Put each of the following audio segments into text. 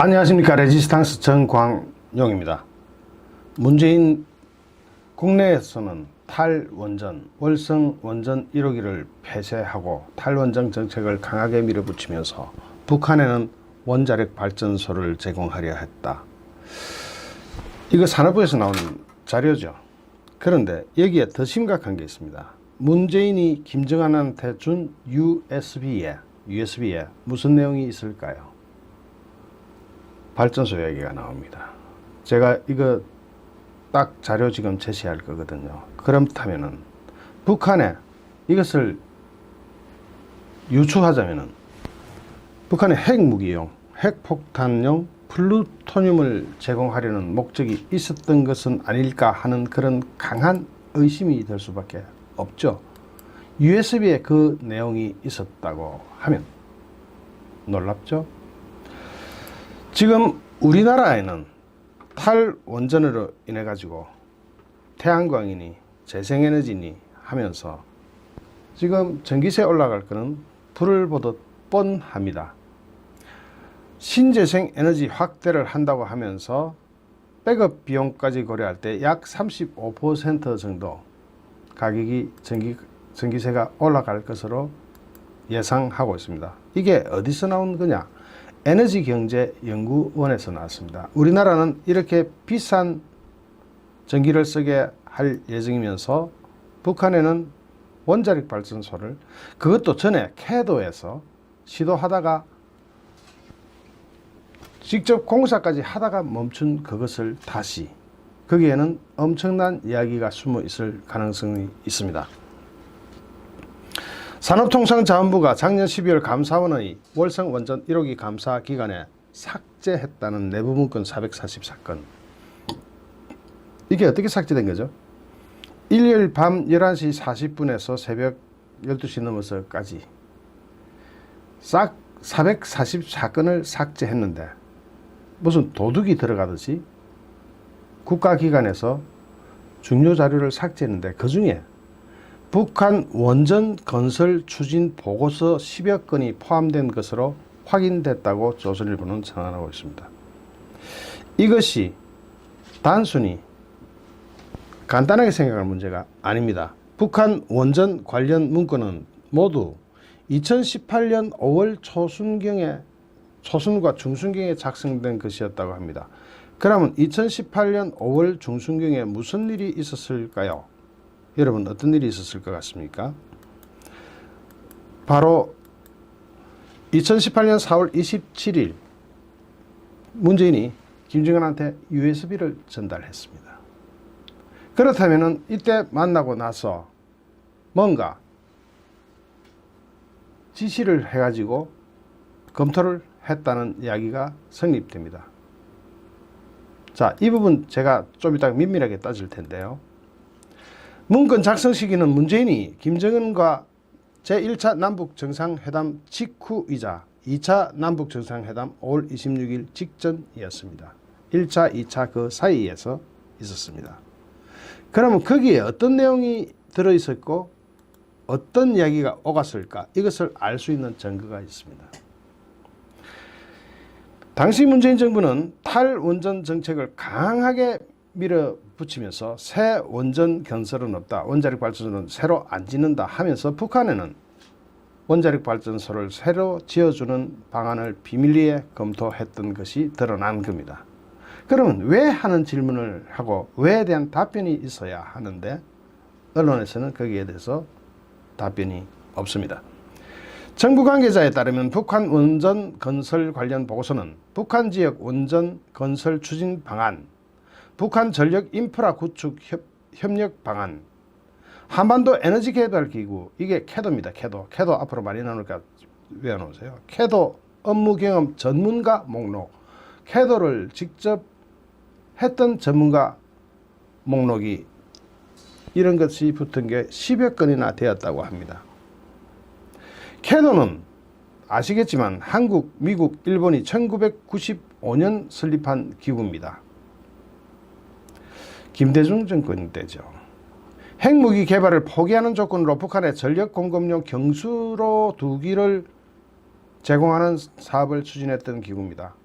안녕하십니까 레지스탕스 정광용입니다. 문재인 국내에서는 탈원전, 월성 원전 1호기를 폐쇄하고 탈원전 정책을 강하게 밀어붙이면서 북한에는 원자력 발전소를 제공하려 했다. 이거 산업부에서 나온 자료죠. 그런데 여기에 더 심각한 게 있습니다. 문재인이 김정한한테 준 USB에 USB에 무슨 내용이 있을까요? 발전소 얘기가 나옵니다. 제가 이거 딱 자료 지금 제시할 거거든요. 그렇다면은 북한에 이것을 유추하자면은 북한의 핵무기용, 핵폭탄용 플루토늄을 제공하려는 목적이 있었던 것은 아닐까 하는 그런 강한 의심이 될 수밖에 없죠. USB에 그 내용이 있었다고 하면 놀랍죠? 지금 우리나라에는 탈원전으로 인해 가지고 태양광이니 재생에너지니 하면서 지금 전기세 올라갈 거는 불을 보듯 뻔합니다. 신재생 에너지 확대를 한다고 하면서 백업 비용까지 고려할 때 약 35% 정도 가격이 전기 전기세가 올라갈 것으로 예상하고 있습니다. 이게 어디서 나온 거냐? 에너지 경제 연구원에서 나왔습니다. 우리나라는 이렇게 비싼 전기를 쓰게 할 예정이면서 북한에는 원자력 발전소를 그것도 전에 캐도에서 시도하다가 직접 공사까지 하다가 멈춘 그것을 다시 거기에는 엄청난 이야기가 숨어 있을 가능성이 있습니다. 산업통상자원부가 작년 12월 감사원의 월성 원전 1호기 감사 기간에 삭제했다는 내부 문건 444건. 이게 어떻게 삭제된 거죠? 일요일 밤 11시 40분에서 새벽 12시 넘어서까지 싹 444건을 삭제했는데 무슨 도둑이 들어가듯이 국가기관에서 중요 자료를 삭제했는데 그 중에 북한 원전 건설 추진 보고서 10여 건이 포함된 것으로 확인됐다고 조선일보는 전하고 있습니다. 이것이 단순히 간단하게 생각할 문제가 아닙니다. 북한 원전 관련 문건은 모두 2018년 5월 초순경에 초순과 중순경에 작성된 것이었다고 합니다. 그러면 2018년 5월 중순경에 무슨 일이 있었을까요? 여러분 어떤 일이 있었을 것 같습니까? 바로 2018년 4월 27일 문재인이 김정은한테 USB를 전달했습니다. 그렇다면 이때 만나고 나서 뭔가 지시를 해가지고 검토를 했다는 이야기가 성립됩니다. 자, 이 부분 제가 좀 이따 면밀하게 따질 텐데요. 문건 작성 시기는 문재인이 김정은과 제1차 남북 정상회담 직후이자 2차 남북 정상회담 5월 26일 직전이었습니다. 1차, 2차 그 사이에서 있었습니다. 그러면 거기에 어떤 내용이 들어 있었고 어떤 이야기가 오갔을까? 이것을 알 수 있는 증거가 있습니다. 당시 문재인 정부는 탈원전 정책을 강하게 밀어 붙이면서 새 원전 건설은 없다. 원자력 발전소는 새로 안 짓는다 하면서 북한에는 원자력 발전소를 새로 지어주는 방안을 비밀리에 검토했던 것이 드러난 겁니다. 그러면 왜 하는 질문을 하고 왜에 대한 답변이 있어야 하는데 언론에서는 거기에 대해서 답변이 없습니다. 정부 관계자에 따르면 북한 원전 건설 관련 보고서는 북한 지역 원전 건설 추진 방안, 북한 전력 인프라 구축 협, 협력 방안, 한반도 에너지 개발 기구 이게 캐도입니다. 캐도. 캐도 앞으로 많이 나오니까 외워놓으세요. 캐도 업무 경험 전문가 목록. 캐도를 직접 했던 전문가 목록이 이런 것이 붙은 게 10여 건이나 되었다고 합니다. 캐도는 아시겠지만 한국, 미국, 일본이 1995년 설립한 기구입니다. 김대중 정권 때죠. 핵무기 개발을 포기하는 조건으로 북한의 전력 공급용 경수로 두기를 제공하는 사업을 추진했던 기구입니다.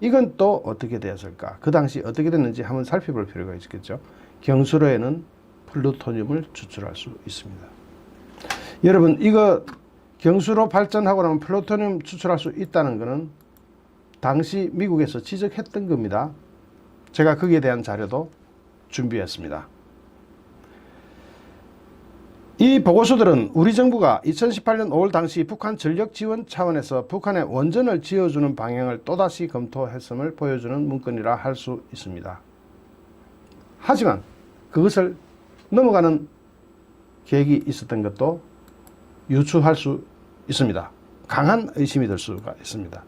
이건 또 어떻게 되었을까? 그 당시 어떻게 됐는지 한번 살펴볼 필요가 있겠죠. 경수로에는 플루토늄을 추출할 수 있습니다. 여러분 이거 경수로 발전하고 나면 플루토늄 추출할 수 있다는 것은 당시 미국에서 지적했던 겁니다. 제가 거기에 대한 자료도 준비했습니다. 이 보고서들은 우리 정부가 2018년 5월 당시 북한 전력 지원 차원에서 북한에 원전을 지어주는 방향을 또다시 검토했음을 보여주는 문건이라 할 수 있습니다. 하지만 그것을 넘어가는 계획이 있었던 것도 유추할 수 있습니다. 강한 의심이 들 수가 있습니다.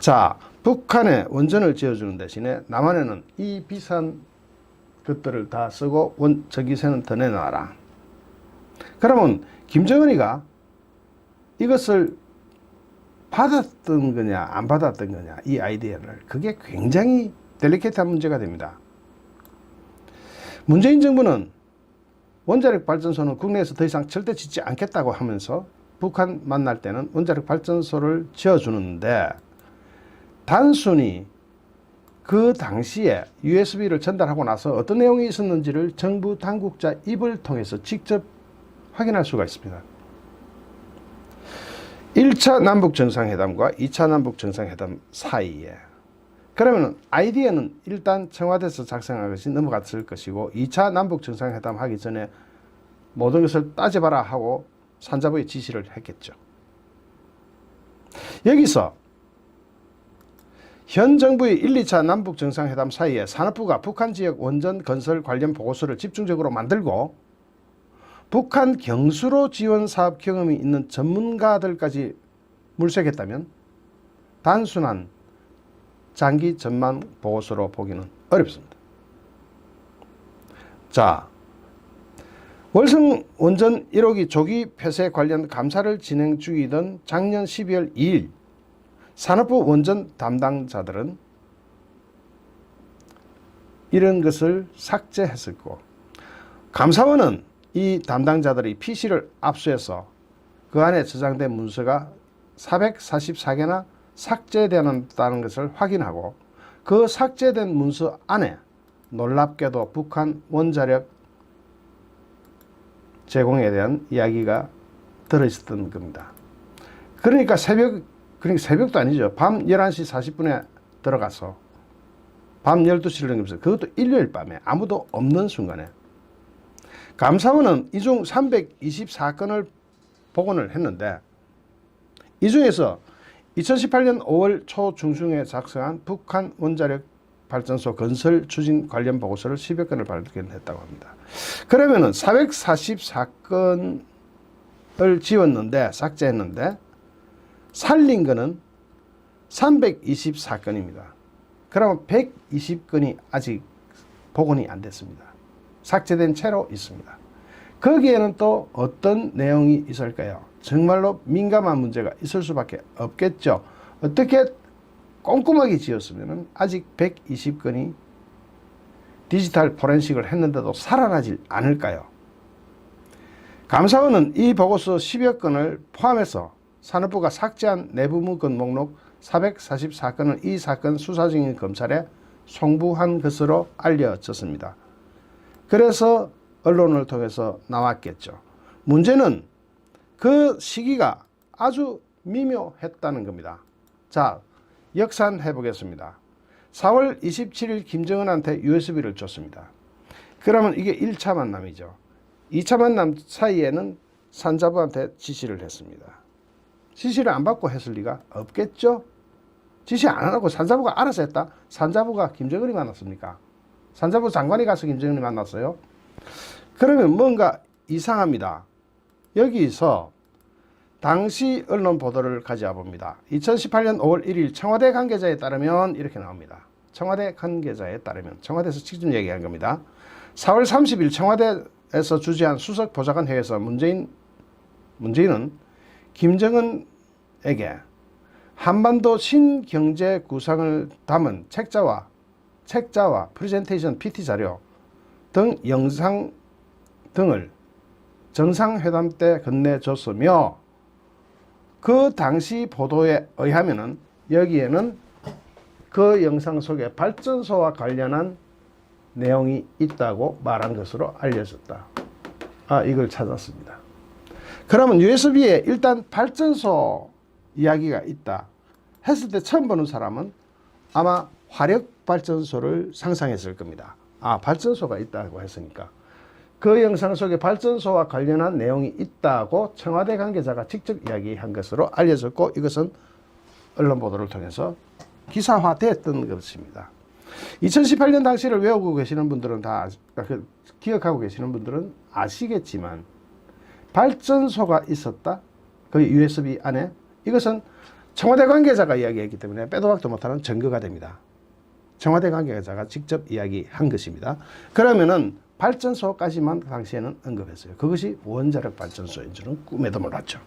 자, 북한에 원전을 지어주는 대신에 남한에는 이 비싼 것들을 다 쓰고 원, 전기세는 더 내놔라. 그러면 김정은이가 이것을 받았던 거냐 안 받았던 거냐 이 아이디어를 그게 굉장히 델리케이트한 문제가 됩니다. 문재인 정부는 원자력 발전소는 국내에서 더 이상 절대 짓지 않겠다고 하면서 북한 만날 때는 원자력 발전소를 지어주는데 단순히 그 당시에 USB를 전달하고 나서 어떤 내용이 있었는지를 정부 당국자 입을 통해서 직접 확인할 수가 있습니다. 1차 남북 정상회담과 2차 남북 정상회담 사이에 그러면 아이디어는 일단 청와대에서 작성한 것이 넘어갔을 것이고 2차 남북 정상회담 하기 전에 모든 것을 따져봐라 하고 산자부에 지시를 했겠죠. 여기서 현 정부의 1, 2차 남북 정상회담 사이에 산업부가 북한 지역 원전 건설 관련 보고서를 집중적으로 만들고 북한 경수로 지원 사업 경험이 있는 전문가들까지 물색했다면 단순한 장기 전망 보고서로 보기는 어렵습니다. 자, 월성 원전 1호기 조기 폐쇄 관련 감사를 진행 중이던 작년 12월 2일 산업부 원전 담당자들은 이런 것을 삭제했었고 감사원은 이 담당자들이 PC를 압수해서 그 안에 저장된 문서가 444개나 삭제되었다는 것을 확인하고 그 삭제된 문서 안에 놀랍게도 북한 원자력 제공에 대한 이야기가 들어있었던 겁니다. 그러니까 새벽, 그러니까 새벽도 아니죠. 밤 11시 40분에 들어가서 밤 12시를 넘기면서 그것도 일요일 밤에 아무도 없는 순간에 감사원은 이 중 324건을 복원을 했는데 이 중에서 2018년 5월 초 중순에 작성한 북한 원자력 발전소 건설 추진 관련 보고서를 10여 건을 발견했다고 합니다. 그러면은 444건을 지웠는데 삭제했는데 살린 거는 324건입니다. 그러면 120건이 아직 복원이 안 됐습니다. 삭제된 채로 있습니다. 거기에는 또 어떤 내용이 있을까요? 정말로 민감한 문제가 있을 수밖에 없겠죠. 어떻게 꼼꼼하게 지었으면 아직 120건이 디지털 포렌식을 했는데도 살아나질 않을까요? 감사원은 이 보고서 10여 건을 포함해서 산업부가 삭제한 내부 문건 목록 444건을 이 사건 수사 중인 검찰에 송부한 것으로 알려졌습니다. 그래서 언론을 통해서 나왔겠죠. 문제는 그 시기가 아주 미묘했다는 겁니다. 자, 역산해 보겠습니다. 4월 27일 김정은한테 USB를 줬습니다. 그러면 이게 1차 만남이죠. 2차 만남 사이에는 산자부한테 지시를 했습니다. 지시를 안 받고 했을 리가 없겠죠? 지시 안 하고 산자부가 알아서 했다? 산자부가 김정은이 만났습니까? 산자부 장관이 가서 김정은이 만났어요? 그러면 뭔가 이상합니다. 여기서 당시 언론 보도를 가져와 봅니다. 2018년 5월 1일 청와대 관계자에 따르면 이렇게 나옵니다. 청와대 관계자에 따르면 청와대에서 직접 얘기한 겁니다. 4월 30일 청와대에서 주재한 수석 보좌관 회의에서 문재인 문재인은 김정은에게 한반도 신경제 구상을 담은 책자와 책자와 프레젠테이션 PT 자료 등 영상 등을 정상회담 때 건네줬으며 그 당시 보도에 의하면은 여기에는 그 영상 속에 발전소와 관련한 내용이 있다고 말한 것으로 알려졌다. 아, 이걸 찾았습니다. 그러면 USB에 일단 발전소 이야기가 있다 했을 때 처음 보는 사람은 아마 화력 발전소를 상상했을 겁니다. 아, 발전소가 있다고 했으니까. 그 영상 속에 발전소와 관련한 내용이 있다고 청와대 관계자가 직접 이야기한 것으로 알려졌고 이것은 언론 보도를 통해서 기사화됐던 것입니다. 2018년 당시를 외우고 계시는 분들은 다 아시- 그 기억하고 계시는 분들은 아시겠지만 발전소가 있었다. 그 USB 안에 이것은 청와대 관계자가 이야기했기 때문에 빼도 박도 못하는 증거가 됩니다. 청와대 관계자가 직접 이야기한 것입니다. 그러면은 발전소까지만 당시에는 언급했어요. 그것이 원자력 발전소인 줄은 꿈에도 몰랐죠.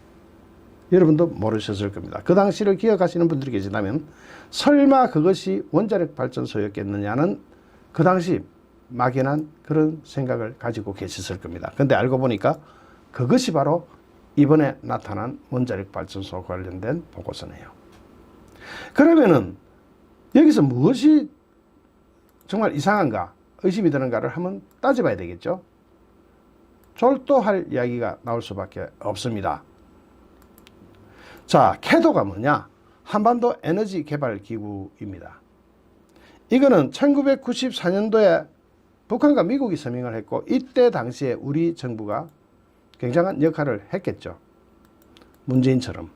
여러분도 모르셨을 겁니다. 그 당시를 기억하시는 분들이 계시다면 설마 그것이 원자력 발전소였겠느냐는 그 당시 막연한 그런 생각을 가지고 계셨을 겁니다. 근데 알고 보니까 그것이 바로 이번에 나타난 원자력 발전소 관련된 보고서네요. 그러면은 여기서 무엇이 정말 이상한가 의심이 드는가를 한번 따져봐야 되겠죠. 졸도할 이야기가 나올 수밖에 없습니다. 자, 캐도가 뭐냐? 한반도 에너지 개발 기구입니다. 이거는 1994년도에 북한과 미국이 서명을 했고 이때 당시에 우리 정부가 굉장한 역할을 했겠죠. 문재인처럼.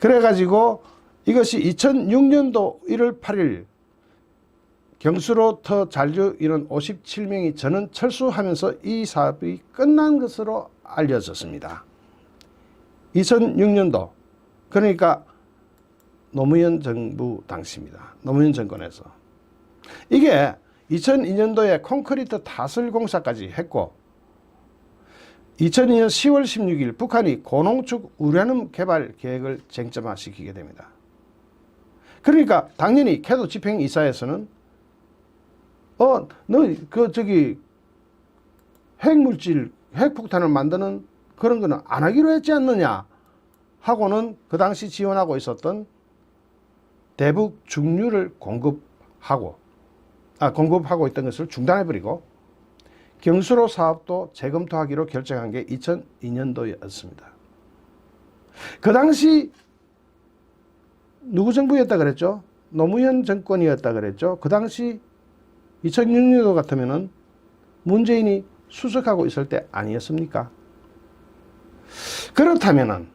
그래가지고 이것이 2006년도 1월 8일 경수로터 잔류 인원 57명이 전원 철수하면서 이 사업이 끝난 것으로 알려졌습니다. 2006년도 그러니까 노무현 정부 당시입니다. 노무현 정권에서 이게 2002년도에 콘크리트 타설 공사까지 했고 2002년 10월 16일 북한이 고농축 우라늄 개발 계획을 쟁점화시키게 됩니다. 그러니까 당연히 캐도 집행 이사에서는 어, 너 그 저기 핵물질, 핵폭탄을 만드는 그런 거는 안 하기로 했지 않느냐 하고는 그 당시 지원하고 있었던 대북 중류를 공급하고 아 공급하고 있던 것을 중단해 버리고 경수로 사업도 재검토하기로 결정한 게 2002년도였습니다. 그 당시 누구 정부였다 그랬죠? 노무현 정권이었다 그랬죠? 그 당시 2006년도 같으면은 문재인이 수석하고 있을 때 아니었습니까? 그렇다면은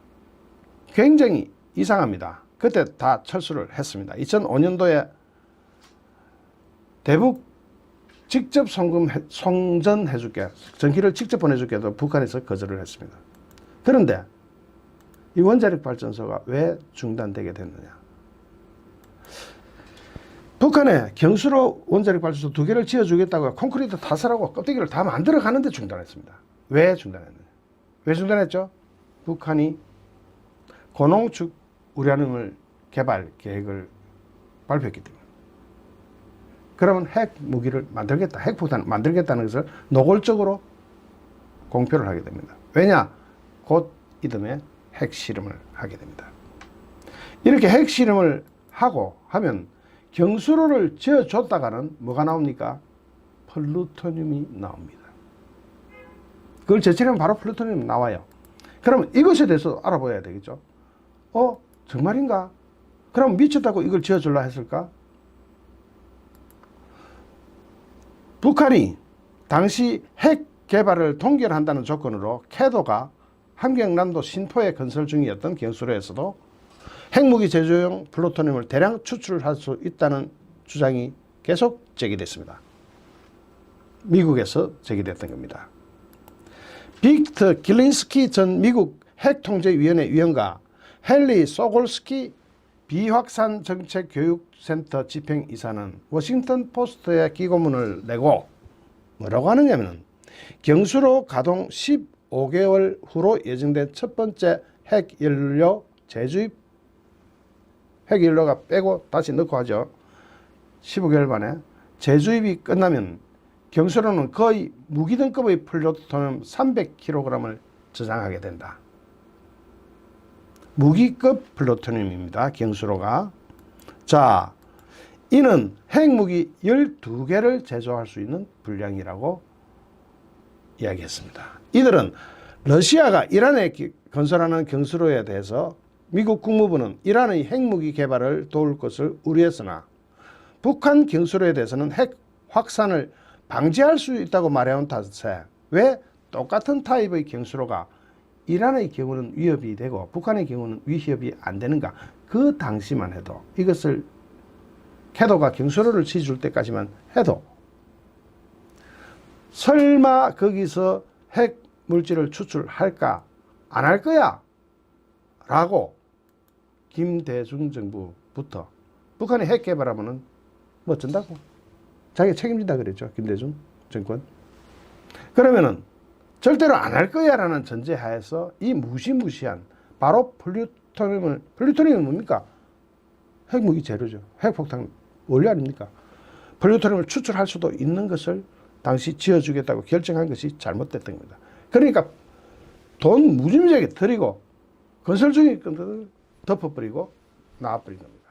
굉장히 이상합니다. 그때 다 철수를 했습니다. 2005년도에 대북 직접 송금 송전해줄게 전기를 직접 보내줄게도 북한에서 거절을 했습니다. 그런데 이 원자력 발전소가 왜 중단되게 됐느냐? 북한에 경수로 원자력 발전소 두 개를 지어주겠다고 콘크리트 타설하고 껍데기를 다 만들어 가는데 중단했습니다. 왜 중단했느냐? 왜 중단했죠? 북한이 고농축 우라늄을 개발 계획을 발표했기 때문에. 그러면 핵 무기를 만들겠다, 핵폭탄을 만들겠다는 것을 노골적으로 공표를 하게 됩니다. 왜냐? 곧 이듬해 핵 실험을 하게 됩니다. 이렇게 핵 실험을 하고 하면 경수로를 지어줬다가는 뭐가 나옵니까? 플루토늄이 나옵니다. 그걸 제치려면 바로 플루토늄이 나와요. 그러면 이것에 대해서 알아봐야 되겠죠. 어, 정말인가? 그럼 미쳤다고 이걸 지어줄라 했을까? 북한이 당시 핵 개발을 동결한다는 조건으로 캐도가 함경남도 신포에 건설 중이었던 경수로에서도 핵무기 제조용 플루토늄을 대량 추출할 수 있다는 주장이 계속 제기됐습니다. 미국에서 제기됐던 겁니다. 빅터 길린스키 전 미국 핵통제위원회 위원과 헨리 소골스키 비확산 정책 교육센터 집행이사는 워싱턴 포스트에 기고문을 내고 뭐라고 하느냐면 경수로 가동 15개월 후로 예정된 첫 번째 핵연료 재주입 핵연료가 빼고 다시 넣고 하죠. 15개월 만에 재주입이 끝나면 경수로는 거의 무기 등급의 플루토늄 300kg을 저장하게 된다. 무기급 플루토늄입니다. 경수로가. 자, 이는 핵무기 12개를 제조할 수 있는 분량이라고 이야기했습니다. 이들은 러시아가 이란에 기- 건설하는 경수로에 대해서 미국 국무부는 이란의 핵무기 개발을 도울 것을 우려했으나 북한 경수로에 대해서는 핵 확산을 방지할 수 있다고 말해온 탓에 왜 똑같은 타입의 경수로가 이란의 경우는 위협이 되고 북한의 경우는 위협이 안 되는가? 그 당시만 해도 이것을 캐도가 경수로를 지줄 때까지만 해도 설마 거기서 핵 물질을 추출할까? 안 할 거야? 라고 김대중 정부부터 북한이 핵 개발하면은 뭐 어쩐다고? 자기가 책임진다 그랬죠. 김대중 정권. 그러면은 절대로 안 할 거야 라는 전제 하에서 이 무시무시한 바로 플루토늄을 플루토늄은 뭡니까? 핵무기 재료죠. 핵폭탄 원료 아닙니까? 플루토늄을 추출할 수도 있는 것을 당시 지어주겠다고 결정한 것이 잘못됐던 겁니다. 그러니까 돈 무지무지하게 들이고 건설 중인 것들을 덮어버리고 나와버린 겁니다.